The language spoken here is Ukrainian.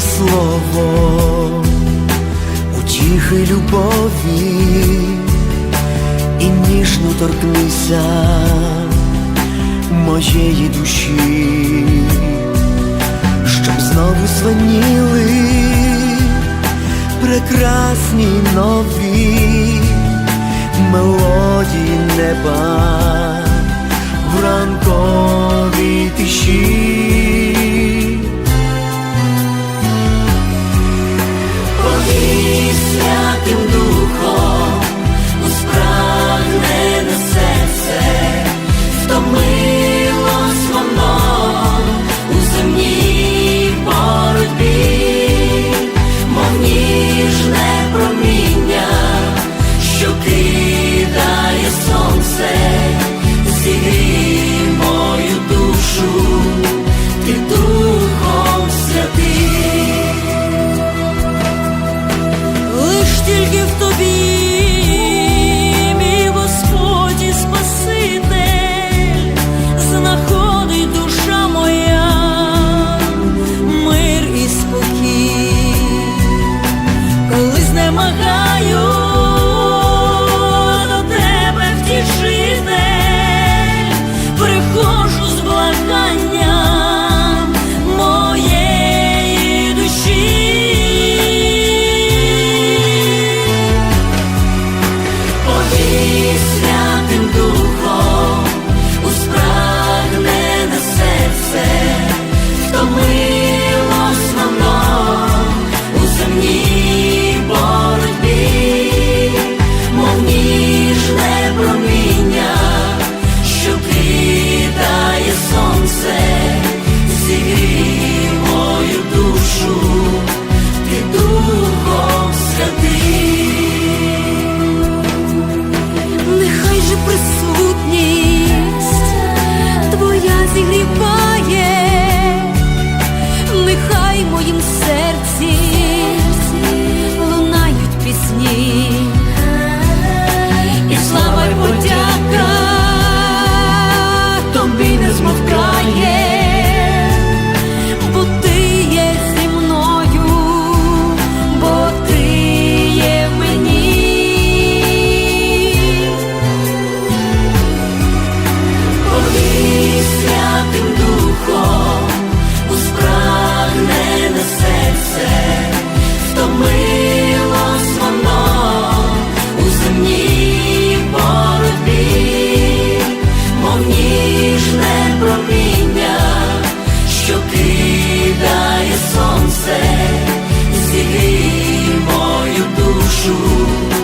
слово, утіхи любові і ніжно торкнися моєї душі, щоб знову звеніли прекрасні нові мелодії неба в ранковій допомагає. Juro.